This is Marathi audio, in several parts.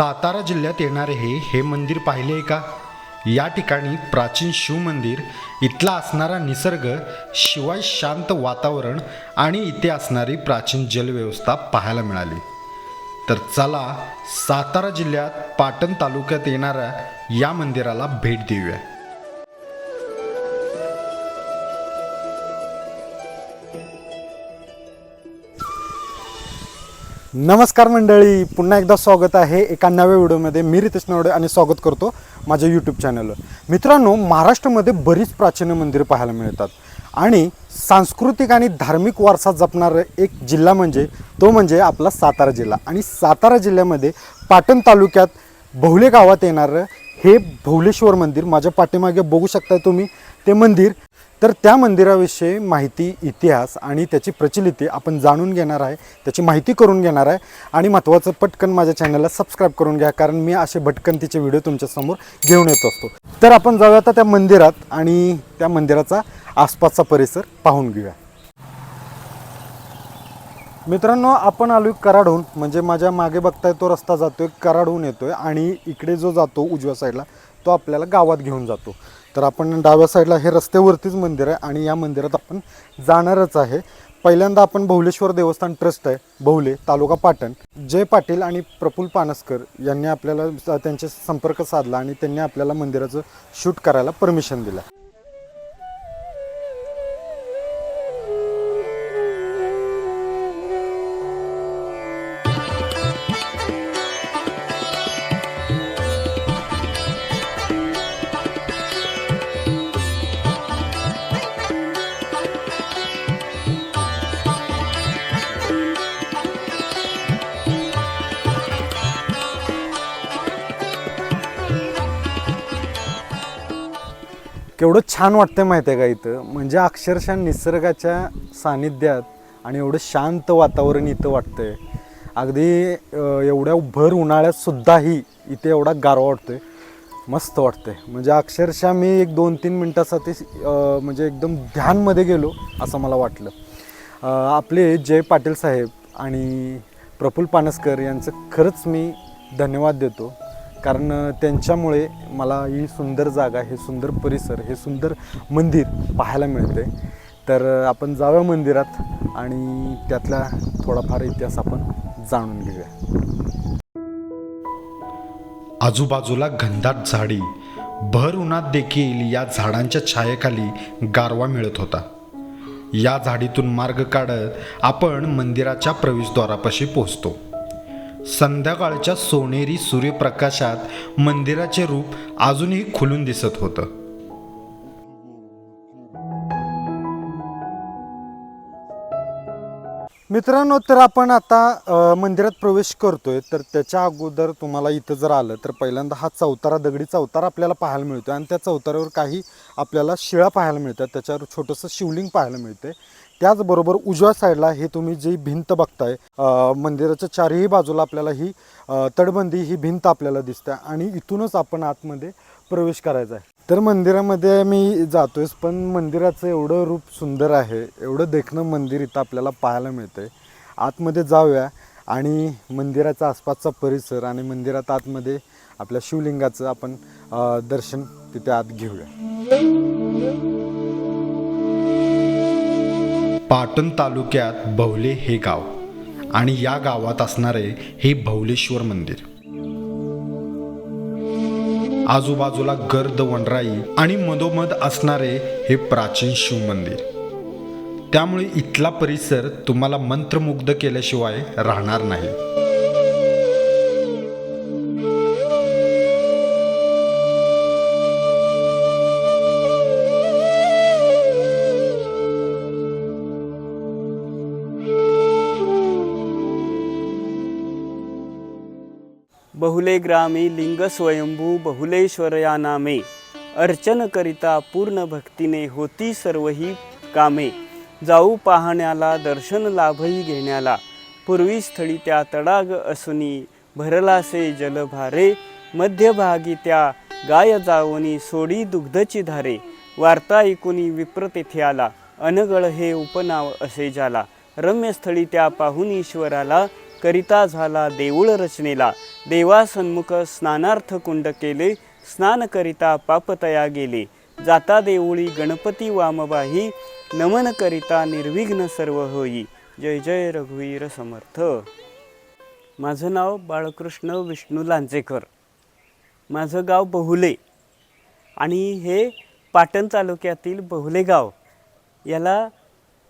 सातारा जिल्ह्यात येणारे हे हे मंदिर पाहिले आहे का? या ठिकाणी प्राचीन शिवमंदिर इथला असणारा निसर्ग शिवाय शांत वातावरण आणि इथे असणारी प्राचीन जलव्यवस्था पाहायला मिळाली. तर चला सातारा जिल्ह्यात पाटण तालुक्यात येणाऱ्या या मंदिराला भेट देऊया. नमस्कार मंडळी पुन्हा एकदा स्वागत आहे एका नव्या व्हिडिओमध्ये. मी रितेश नवडे आणि स्वागत करतो माझ्या यूट्यूब चॅनलवर मित्रांनो महाराष्ट्रामध्ये बरीच प्राचीन मंदिरं पाहायला मिळतात आणि सांस्कृतिक आणि धार्मिक वारसा जपणारं एक जिल्हा म्हणजे तो म्हणजे आपला सातारा जिल्हा. आणि सातारा जिल्ह्यामध्ये पाटण तालुक्यात बहुले गावात येणारं हे भौलेश्वर मंदिर माझ्या पाठीमागे बघू शकता तुम्ही. ते मंदिर तर त्या मंदिराविषयी माहिती इतिहास आणि त्याची प्रचलिती आपण जाणून घेणार आहे. त्याची माहिती करून घेणार आहे. आणि महत्त्वाचं पटकन माझ्या चॅनलला सबस्क्राईब करून घ्या कारण मी असे भटकंतीचे व्हिडिओ तुमच्यासमोर घेऊन येत असतो. तर आपण जाऊया आता त्या मंदिरात आणि त्या मंदिराचा आसपासचा परिसर पाहून घेऊया. मित्रांनो आपण आलो कराडहून. म्हणजे माझ्या मागे बघताय तो रस्ता जातोय कराडहून येतोय. आणि इकडे जो जातो उजव्या साईडला तो आपल्याला गावात घेऊन जातो. तर आपण डाव्या साईडला हे रस्त्यावरतीच मंदिर आहे आणि या मंदिरात आपण जाणारच आहे. पहिल्यांदा आपण बहुलेश्वर देवस्थान ट्रस्ट आहे बहुले तालुका पाटण. जय पाटील आणि प्रफुल्ल पानसकर यांनी आपल्याला त्यांचे संपर्क साधला आणि त्यांनी आपल्याला मंदिराचं शूट करायला परमिशन दिलं. केवढं छान वाटतंय माहिती आहे का इथं? म्हणजे अक्षरशः निसर्गाच्या सानिध्यात आणि एवढं शांत वातावरण इथं वाटतंय. अगदी एवढ्या भर उन्हाळ्यातसुद्धाही इथे एवढा गारवा वाटतोय. मस्त वाटतंय. म्हणजे अक्षरशः मी एक दोन तीन मिनटासाठी म्हणजे एकदम ध्यानमध्ये गेलो असं मला वाटलं. आपले जय पाटील साहेब आणि प्रफुल्ल पानसकर यांचं खरंच मी धन्यवाद देतो. कारण त्यांच्यामुळे मला ही सुंदर जागा हे सुंदर परिसर हे सुंदर मंदिर पाहायला मिळते तर आपण जाऊया मंदिरात आणि त्यातला थोडाफार इतिहास आपण जाणून घेऊया. आजूबाजूला घनदाट झाडी भर उन्हात देखील या झाडांच्या छायेखाली गारवा मिळत होता. या झाडीतून मार्ग काढत आपण मंदिराच्या प्रवेशद्वारापाशी पोहोचतो. संध्याकाळच्या सोनेरी सूर्यप्रकाशात मंदिराचे रूप अजूनही खुलून दिसत होतं. मित्रांनो तर आपण आता मंदिरात प्रवेश करतोय. तर त्याच्या अगोदर तुम्हाला इथं जर आलं तर पहिल्यांदा हा चौतारा दगडी चौतारा आपल्याला पाहायला मिळतो आणि त्या चौताऱ्यावर काही आपल्याला शिळा पाहायला मिळतात. त्याच्यावर छोटंसं शिवलिंग पाहायला मिळते त्याचबरोबर उजव्या साईडला हे तुम्ही जी भिंत बघताय मंदिराच्या चारही बाजूला आपल्याला ही तडबंदी तटबंदी ही भिंत आपल्याला दिसते आणि इथूनच आपण आतमध्ये प्रवेश करायचा आहे. तर मंदिरामध्ये मी जातोयच पण मंदिराचं एवढं रूप सुंदर आहे एवढं देखणं मंदिर इथं आपल्याला पाहायला मिळतंय. आतमध्ये जाऊया आणि मंदिराचा आसपासचा परिसर आणि मंदिरात आतमध्ये आपल्या शिवलिंगाचं आपण दर्शन तिथे आत घेऊया. पाटण तालुक्यात भवले हे गाव आणि या गावात असणारे हे भवलेश्वर मंदिर. आजूबाजूला गर्द वनराई आणि मधोमध असणारे हे प्राचीन शिव मंदिर. त्यामुळे इथला परिसर तुम्हाला मंत्रमुग्ध केल्याशिवाय राहणार नाही. बहुले ग्रामी लिंग स्वयंभू बहुलेश्वर या नामे. अर्चन करिता पूर्ण भक्तीने होती सर्वही कामे. जाऊ पाहण्याला दर्शन लाभही घेण्याला. पूर्वी स्थळी त्या तडाग असुनी भरलासे जलभारे मध्यभागी त्या गाय जावनी सोडी दुग्धची धारे. वार्ता ऐकुनी विप्र तेथे आला. अनगळ हे उपनाव असे जाला. रम्यस्थळी त्या पाहून ईश्वराला करिता झाला देऊळ रचनेला. देवासन्मुख स्नानार्थ कुंड केले स्नान करिता पापतया गेले. जाता देऊळी गणपती वामबाही नमन करिता निर्विघ्न सर्व होई. जय जय रघुवीर समर्थ. माझं नाव बाळकृष्ण विष्णू लांजेकर. माझं गाव बहुले. आणि हे पाटण तालुक्यातील बहुले गाव. याला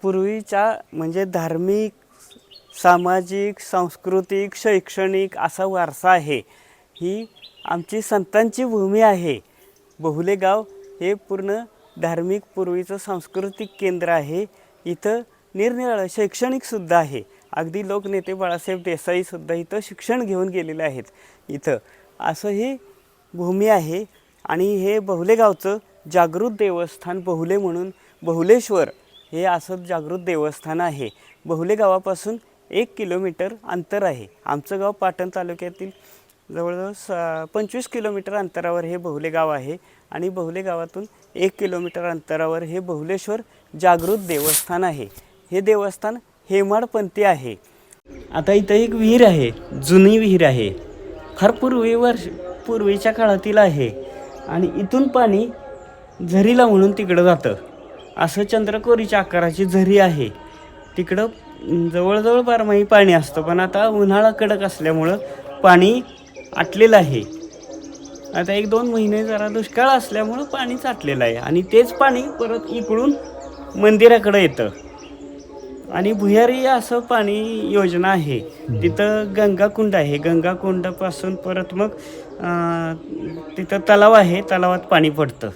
पूर्वीच्या म्हणजे धार्मिक सामाजिक सांस्कृतिक शैक्षणिक असा वारसा आहे. ही आमची संतांची भूमी आहे. बहुले गाव हे पूर्ण धार्मिक पूर्वीचं सांस्कृतिक केंद्र आहे. इथं निरनिराळं शैक्षणिकसुद्धा आहे. अगदी लोकनेते बाळासाहेब देसाईसुद्धा इथं शिक्षण घेऊन गेलेले आहेत. इथं असं ही भूमी आहे आणि हे बहुले गावचं जागृत देवस्थान बहुले म्हणून बहुलेश्वर हे असं जागृत देवस्थान आहे. बहुले गावापासून एक किलोमीटर अंतर आहे. आमचं गाव पाटण तालुक्यातील जवळजवळ स पंचवीस किलोमीटर अंतरावर हे बहुले गाव आहे आणि बहुले गावातून एक किलोमीटर अंतरावर हे बहुलेश्वर जागृत देवस्थान आहे. हे देवस्थान हेमाडपंथी आहे. आता इथं एक विहीर आहे जुनी विहीर आहे. फार पूर्वी वर्ष पूर्वीच्या काळातील आहे आणि इथून पाणी झरीला म्हणून तिकडं जातं. असं चंद्रकोरीच्या आकाराची झरी आहे. तिकडं जवळजवळ बारमाही पाणी असतं पण आता उन्हाळा कडक असल्यामुळं पाणी आटलेलं आहे. आता एक दोन महिने जरा दुष्काळ असल्यामुळं पाणी साठलेलं आहे आणि तेच पाणी परत इकडून मंदिराकडे येतं. आणि भुयारी असं पाणी योजना आहे. तिथं गंगाकुंड आहे. गंगाकुंडापासून परत मग तिथं तलाव आहे. तलावात पाणी पडतं.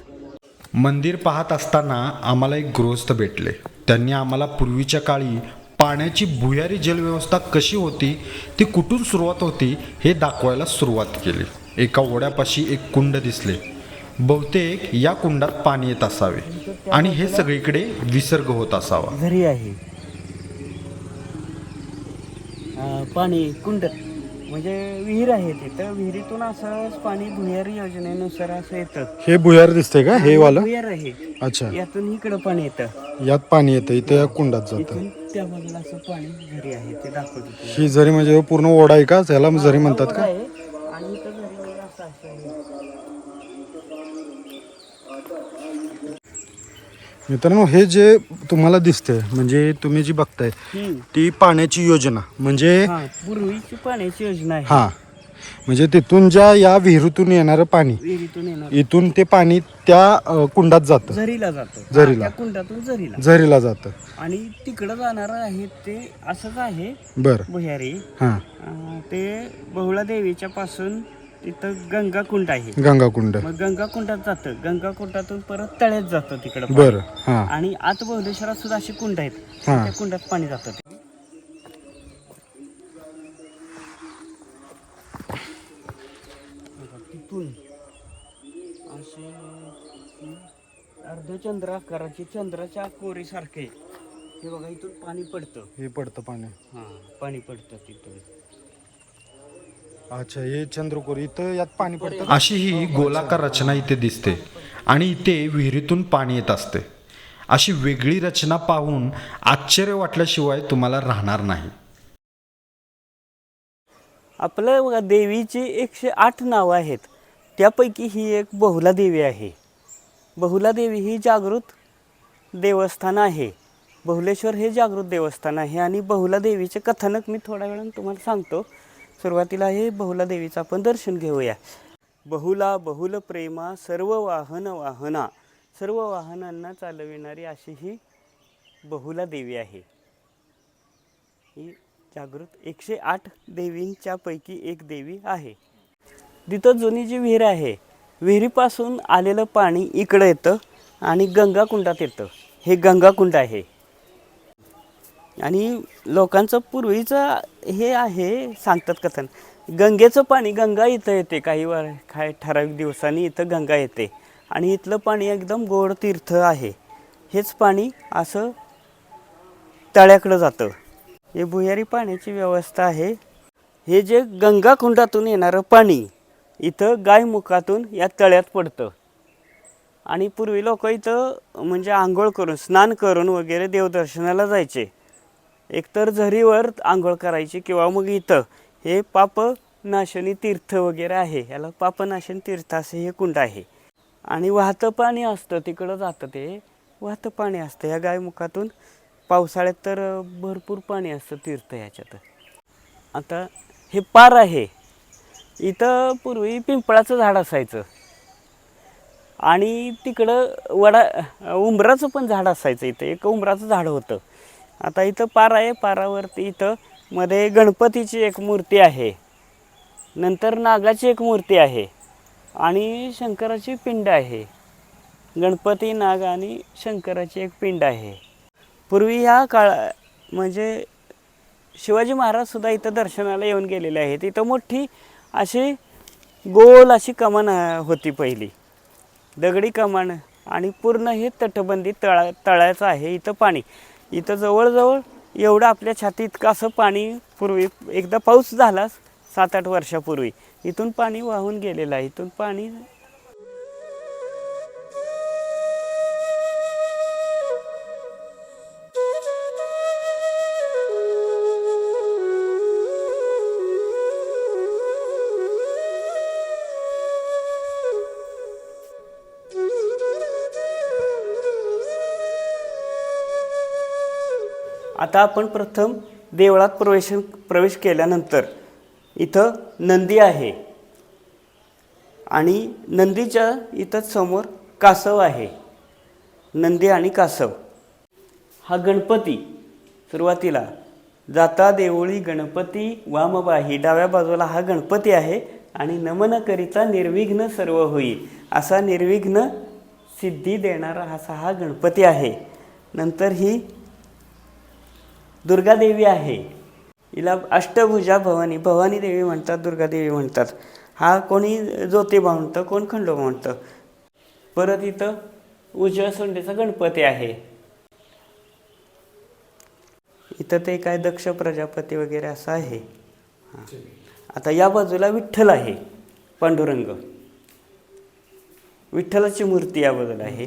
मंदिर पाहत असताना आम्हाला एक गृहस्थ भेटले. त्यांनी आम्हाला पूर्वीच्या काळी पाण्याची भुयारी जलव्यवस्था कशी होती ती कुठून सुरुवात होती हे दाखवायला सुरुवात केली. एका ओढ्यापाशी एक कुंड दिसले. बहुतेक या कुंडात पाणी येत असावे. आणि हे सगळीकडे विसर्ग होत असावा. झरी आहे. अं, पाणी कुंड. म्हणजे विहीर आहे तिथं विहिरीतून असंच पाणी भुयारी योजनेनुसार असं येतं. हे भुयार दिसते का? हे वाला? भुयार आहे. अच्छा. यातून इकडं पाणी येतं. यात पाणी येतं. इथं या कुंडात जातं. इथून त्या बाजूला असं पाणी झरी आहे ते दाखवतो. ही झरी म्हणजे पूर्ण ओढा आहे का त्याला झरी म्हणतात का आहे आणि इथं झरी असं असं आहे. मित्रांनो हे जे तुम्हाला दिसते म्हणजे तुम्ही जी बघताय हम्म. ती पाण्याची योजना म्हणजे हा पूर्वीची पाण्याची योजना आहे हा म्हणजे तिथून ज्या या विहिरीतून येणारं पाणी विहिरीतून येणार इथून ते पाणी त्या अ, कुंडात जातं. झरीला जातं. झरीला. त्या कुंडातून झरीला झरीला जातं. आणि तिकडं जाणार आहे ते असंच आहे. बरं. भुयारी. हां. अं, ते बहुळा देवीच्या पासून तिथं गंगा कुंड आहे. गंगाकुंड मग गंगा कुंडात जातं. गंगा कुंडातून परत तळ्यात जातं तिकडं पाणी. बरं हां. आणि आत बहुलेश्वरात सुद्धा अशी कुंड आहेत. हा. त्या कुंडात पाणी जातं. तिथून असे अर्धचंद्र आकाराची चंद्राच्या कोरीसारखे हे बघा इथून पाणी पडतं. हे पडतं पाणी. हा पाणी पडतं तिथून. अच्छा हे चंद्रकोर इथं यात पाणी पडतं अशी ही गोलाकार रचना इथे दिसते आणि इथे विहिरीतून पाणी येत असते. अशी वेगळी रचना पाहून आश्चर्य वाटल्याशिवाय तुम्हाला राहणार नाही. आपल्या बघा देवीची एकशे आठ नावं आहेत. त्यापैकी ही एक बहुला देवी आहे. बहुला देवी ही जागृत देवस्थान आहे. बहुलेश्वर हे जागृत देवस्थान आहे आणि बहुला देवीचे कथानक मी थोड्या वेळानं तुम्हाला सांगतो. सुरुवातीला हे बहुला देवीचं आपण दर्शन घेऊया. बहुला बहुल प्रेमा सर्व वाहन वाहना. सर्व वाहनांना चालविणारी अशी ही बहुला देवी आहे. ही जागृत एकशे आठ देवींच्यापैकी एक देवी आहे. तिथं जुनी जी विहीर आहे विहिरीपासून आलेलं पाणी इकडं येतं आणि गंगाकुंडात येतं. हे गंगाकुंड आहे. आणि लोकांचं पूर्वीचं हे आहे सांगतात कथन. गंगेचं पाणी गंगा इथं येते काही वर काय ठराविक दिवसांनी इथं गंगा येते. आणि इथलं पाणी एकदम गोड तीर्थ आहे. हेच पाणी असं तळ्याकडं जातं. हे भुयारी पाण्याची व्यवस्था आहे. हे जे गंगाकुंडातून येणारं पाणी इथं गायमुखातून या तळ्यात पडतं. आणि पूर्वी लोक इथं म्हणजे आंघोळ करून स्नान करून वगैरे देवदर्शनाला जायचे. एकतर झरीवर आंघोळ करायची किंवा मग इथं. हे पापनाशनी तीर्थ वगैरे आहे. याला पापनाशन तीर्थ असे हे कुंड आहे. आणि वाहतं पाणी असतं तिकडं जातं ते. वाहतं पाणी असतं. या गायमुखातून पावसाळ्यात तर भरपूर पाणी असतं तीर्थ ह्याच्यात आता हे पार आहे. इथं पूर्वी पिंपळाचं झाड असायचं. आणि तिकडं वडा उंबराचं पण झाड असायचं इथं. एक उंबराचं झाड होतं. आता इथं पार आहे पारावरती इथं मध्ये गणपतीची एक मूर्ती आहे. नंतर नागाची एक मूर्ती आहे. आणि शंकराची पिंड आहे. गणपती नाग आणि शंकराची एक पिंड आहे. पूर्वी ह्या काळा म्हणजे शिवाजी महाराजसुद्धा इथं दर्शनाला येऊन गेलेले आहेत. इथं मोठी अशी गोल अशी कमान होती पहिली. दगडी कमान आणि पूर्ण हे तटबंदी तळा तळ्याचं आहे इथं पाणी. इथं जवळजवळ एवढं आपल्या छाती इतकं असं पाणी पूर्वी एकदा पाऊस झालाच सात आठ वर्षापूर्वी. इथून पाणी वाहून गेलेलं आहे. इथून पाणी आता आपण प्रथम देवळात प्रवेश प्रवेश केल्यानंतर इथं नंदी आहे. आणि नंदीच्या इथं समोर कासव आहे. नंदी आणि कासव. हा गणपती सुरुवातीला जाता देवळी गणपती वामबाही डाव्या बाजूला हा गणपती आहे आणि नमन करिता निर्विघ्न सर्व होई असा निर्विघ्न सिद्धी देणारा असा हा गणपती आहे. नंतर ही दुर्गादेवी आहे. हिला अष्टभुजा भवानी भवानी देवी म्हणतात दुर्गादेवी म्हणतात. हा कोणी ज्योतिबा म्हणतं कोण खंडोबा म्हणतं परत इथं उजव्या सोंडेचा गणपती आहे. इथं ते काय दक्ष प्रजापती वगैरे असं आहे. आता या बाजूला विठ्ठल आहे पांडुरंग. विठ्ठलाची मूर्ती या बाजूला आहे.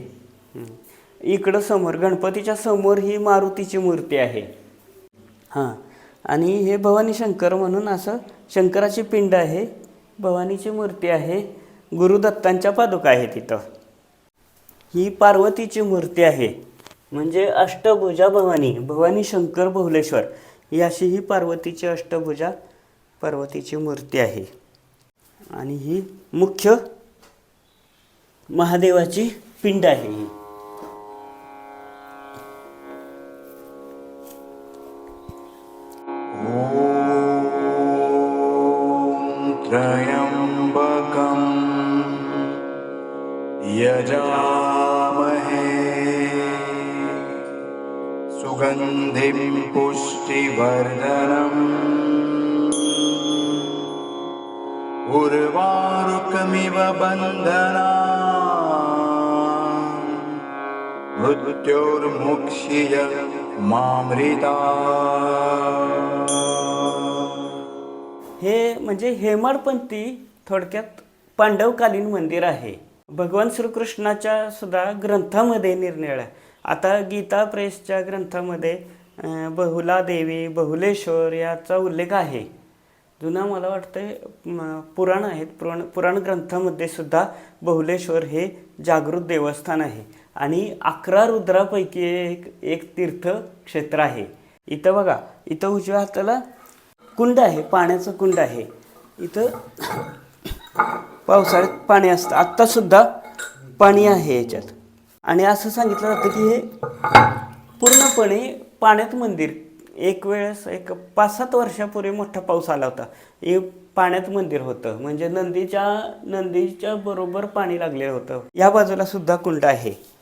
इकडं समोर गणपतीच्या समोर ही मारुतीची मूर्ती आहे. हां. आणि हे भवानी शंकर म्हणून असं शंकराची पिंड आहे भवानीची मूर्ती आहे गुरुदत्तांच्या पादुका आहेत तिथं ही पार्वतीची मूर्ती आहे. म्हणजे अष्टभुजा भवानी भवानी शंकर भवलेश्वर ही अशी ही पार्वतीची अष्टभुजा पार्वतीची मूर्ती आहे. आणि ही मुख्य महादेवाची पिंड आहे ही. मामृता हे म्हणजे हेमाडपंथी थोडक्यात पांडवकालीन मंदिर आहे. भगवान श्रीकृष्णाच्या सुद्धा ग्रंथामध्ये निरनिळ्या आता गीता प्रेसच्या ग्रंथामध्ये बहुला देवी बहुलेश्वर याचा उल्लेख आहे. जुना मला वाटतं पुराण आहेत. पुराण पुराण ग्रंथामध्ये सुद्धा बहुलेश्वर हे जागृत देवस्थान आहे. आणि अकरा रुद्रापैकी एक एक तीर्थक्षेत्र आहे. इथं बघा इथं उजव्या हाताला कुंड आहे पाण्याचं कुंड आहे. इथं पावसाळ्यात पाणी असतं. आत्तासुद्धा पाणी आहे याच्यात. आणि असं सांगितलं जातं की हे पूर्णपणे पाण्यात मंदिर. एक वेळेस एक पाच सात वर्षापूर्वी मोठा पाऊस आला होता. हे पाण्यात मंदिर होतं. म्हणजे नंदीच्या नंदीच्या बरोबर पाणी लागलेलं होतं. या बाजूला सुद्धा कुंड आहे.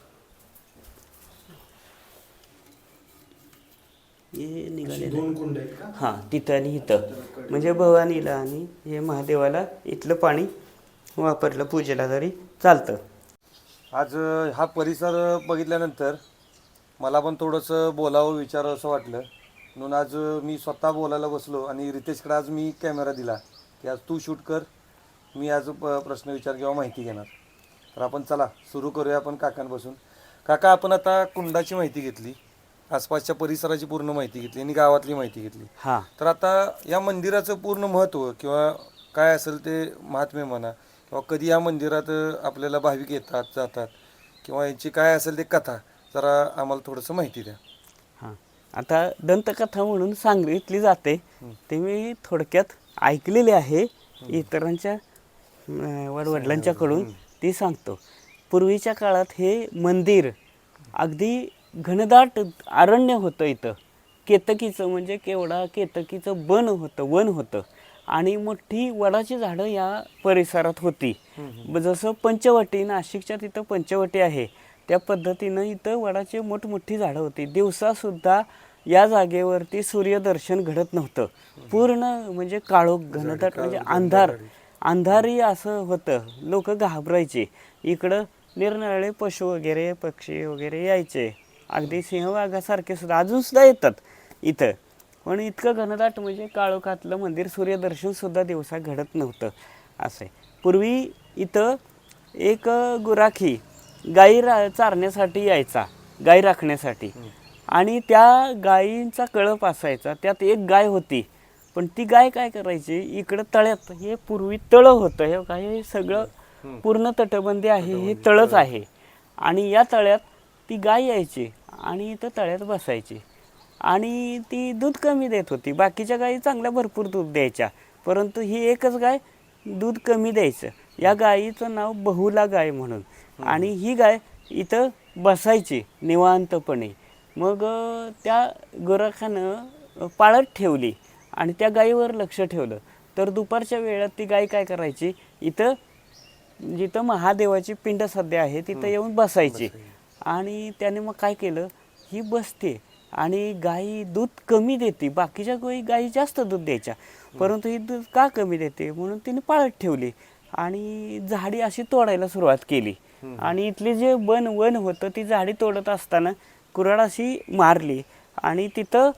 हे निघाले दोन कुंड आहेत का? हां तिथं आणि इथं. म्हणजे भवानीला आणि हे महादेवाला इथलं पाणी वापरलं पूजेला तरी चालतं. आज हा परिसर बघितल्यानंतर मला पण थोडंसं बोलावं विचारावं असं वाटलं. म्हणून आज मी स्वतः बोलायला बसलो आणि रितेशकडे आज मी कॅमेरा दिला की आज तू शूट कर मी आज प- प्रश्न विचार किंवा माहिती घेणार. तर आपण चला सुरू करूया आपण काकांपासून. काका आपण आता कुंडाची माहिती घेतली. आसपासच्या परिसराची पूर्ण माहिती घेतली आणि गावातली माहिती घेतली. हां. तर आता या मंदिराचं पूर्ण महत्त्व किंवा काय असेल ते महात्म्य म्हणा किंवा कधी या मंदिरात आपल्याला भाविक येतात जातात किंवा यांची काय असेल ते कथा जरा आम्हाला थोडंसं माहिती द्या. हां. आता दंतकथा म्हणून सांगितली जाते. ते मी थोडक्यात ऐकलेले आहे. इतरांच्या वडवडिलांच्याकडून ती सांगतो. पूर्वीच्या काळात हे मंदिर अगदी घनदाट अरण्य होतं इथं. केतकीचं म्हणजे केवढा केतकीचं बन होतं वन होतं. आणि मोठी वडाची झाडं या परिसरात होती. जसं पंचवटी नाशिकच्या तिथं पंचवटी आहे त्या पद्धतीनं इथं वडाची मोठमोठी झाडं होती. दिवसासुद्धा या जागेवरती सूर्यदर्शन घडत नव्हतं. पूर्ण म्हणजे काळोख घनदाट म्हणजे अंधार. अंधारी असं होतं. लोक घाबरायचे. इकडं निरनिराळे पशु वगैरे पक्षी वगैरे यायचे. अगदी सिंहवाघासारखे सुद्धा अजून सुद्धा येतात इथं. पण इतकं घनदाट म्हणजे काळोखातलं मंदिर सूर्यदर्शन सुद्धा दिवसा घडत नव्हतं असं आहे. पूर्वी इथं एक गुराखी गाई रा चारण्यासाठी यायचा गाई राखण्यासाठी. आणि त्या गायींचा कळप असायचा त्यात एक गाय होती. पण ती गाय काय करायची? इकडं तळ्यात हे पूर्वी तळं होतं हे काय हे सगळं पूर्ण तटबंदी आहे हे तळच. आहे. आणि या तळ्यात ती गाय यायची आणि इथं तळ्यात बसायची. आणि ती दूध कमी देत होती. बाकीच्या गायी चांगल्या भरपूर दूध द्यायच्या. परंतु ही एकच गाय दूध कमी द्यायचं. या गायीचं नाव बहुला गाय म्हणून. आणि ही गाय इथं बसायची निवांतपणे. मग त्या गोरखानं पाळत ठेवली आणि त्या गायीवर लक्ष ठेवलं. तर दुपारच्या वेळात ती गाय काय करायची? इथं जिथं महादेवाची पिंड सध्या आहे तिथं येऊन बसायची. आणि त्याने मग काय केलं? ही बसते आणि गाई दूध कमी देते. बाकीच्या गाई गाई जास्त दूध द्यायच्या. परंतु ही दूध का कमी देते? म्हणून तिने पाळत ठेवली आणि झाडी अशी तोडायला सुरुवात केली. आणि इथली जे वन वन होतं ती झाडी तोडत असताना कुऱ्हाड अशी मारली आणि तिथं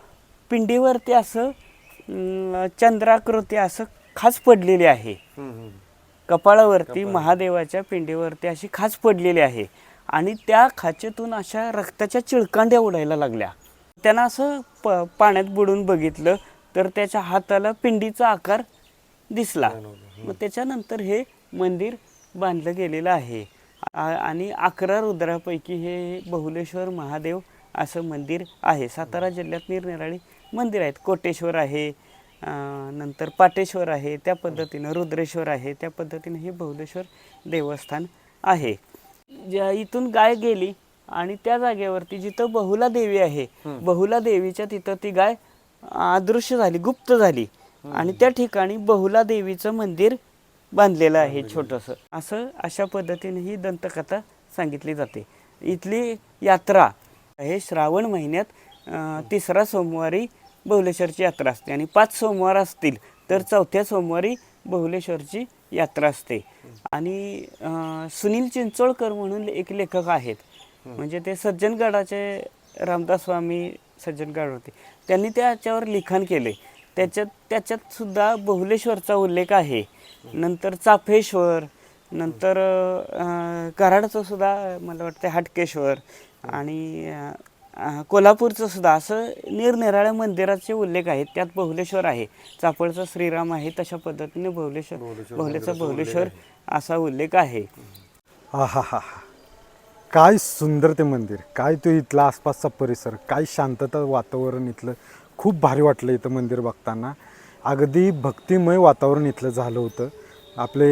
पिंडीवरती असं चंद्राकृती असं खास पडलेली आहे. कपाळावरती महादेवाच्या पिंडीवरती अशी खाच पडलेली आहे. आणि त्या खाचेतून अशा रक्ताच्या चिळकांड्या उडायला लागल्या. त्यानं असं प पाण्यात बुडून बघितलं तर त्याच्या हाताला पिंडीचा आकार दिसला. मग त्याच्यानंतर हे मंदिर बांधलं गेलेलं आहे. आणि अकरा रुद्रापैकी हे बहुलेश्वर महादेव असं मंदिर आहे. सातारा जिल्ह्यात निरनिराळी मंदिर आहेत. कोटेश्वर आहे नंतर पाटेश्वर आहे. त्या पद्धतीनं रुद्रेश्वर आहे. त्या पद्धतीनं हे बहुलेश्वर देवस्थान आहे. ज्या इथून गाय गेली आणि त्या जागेवरती जिथं बहुला देवी आहे बहुला देवीच्या तिथं ती गाय अदृश्य झाली गुप्त झाली. आणि त्या ठिकाणी बहुला देवीचं मंदिर बांधलेलं आहे छोटंसं. असं अशा पद्धतीने ही दंतकथा सांगितली जाते. इथली यात्रा हे श्रावण महिन्यात तिसरा सोमवारी बहुलेश्वरची यात्रा असते. आणि पाच सोमवार असतील तर चौथ्या सोमवारी बहुलेश्वरची यात्रा असते. आणि सुनील चिंचोळकर म्हणून एक लेखक आहेत. म्हणजे ते सज्जनगडाचे रामदास स्वामी सज्जनगड होते. त्यांनी त्याच्यावर लिखाण केले. त्याच्यात त्याच्यात सुद्धा बहुलेश्वरचा उल्लेख आहे. नंतर चाफेश्वर नंतर कराडचं सुद्धा मला वाटतं हाटकेश्वर आणि कोल्हापूरचं सुद्धा असं निरनिराळ्या मंदिराचे उल्लेख आहेत. त्यात बहुलेश्वर आहे. चाफळचा श्रीराम आहे. तशा पद्धतीने बहुलेश्वर बहुलेचा बहुलेश्वर असा उल्लेख आहे. आहा. हा हा काय सुंदर ते मंदिर. काय तो इथला आसपासचा परिसर. काय शांतता वातावरण इथलं. खूप भारी वाटलं इथं मंदिर बघताना. अगदी भक्तिमय वातावरण इथलं झालं होतं. आपले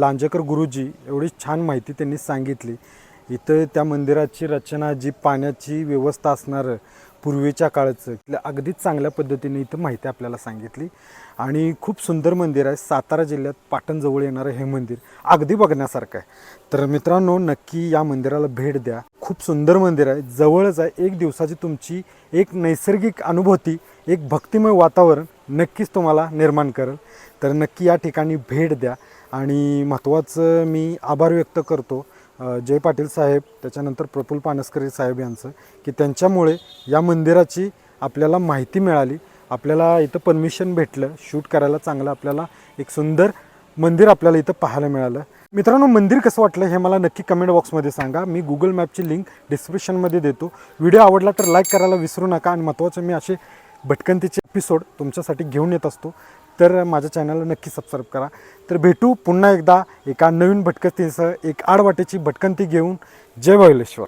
लांजेकर गुरुजी एवढी छान माहिती त्यांनी सांगितली. इथं त्या मंदिराची रचना जी पाण्याची व्यवस्था असणारं पूर्वीच्या काळाचं अगदीच चांगल्या पद्धतीने इथं माहिती आपल्याला सांगितली. आणि खूप सुंदर मंदिर आहे. सातारा जिल्ह्यात पाटणजवळ येणारं हे मंदिर अगदी बघण्यासारखं आहे. तर मित्रांनो नक्की या मंदिराला भेट द्या. खूप सुंदर मंदिर आहे. जवळच आहे. एक दिवसाची तुमची एक नैसर्गिक अनुभूती एक भक्तिमय वातावरण नक्कीच तुम्हाला निर्माण करेल. तर नक्की या ठिकाणी भेट द्या. आणि महत्त्वाचं मी आभार व्यक्त करतो. जय पाटील साहेब त्याच्यानंतर प्रफुल पानसकरी साहेब यांचं की त्यांच्यामुळे या मंदिराची आपल्याला माहिती मिळाली. आपल्याला इथं परमिशन भेटलं. शूट करायला चांगलं आपल्याला एक सुंदर मंदिर आपल्याला इथं पाहायला मिळालं. मित्रांनो मंदिर कसं वाटलं हे मला नक्की कमेंट बॉक्समध्ये सांगा. मी गुगल मॅपची लिंक डिस्क्रिप्शनमध्ये देतो. व्हिडिओ आवडला तर लाईक करायला विसरू नका आणि महत्त्वाचं मी असे भटकंतीचे एपिसोड तुमच्यासाठी घेऊन येत असतो. तर माझ्या चॅनलला नक्की सबस्क्राईब करा. तर भेटू पुन्हा एकदा एका नवीन भटकंतीसह एक आडवाटेची भटकंती घेऊन. जय बळेश्वर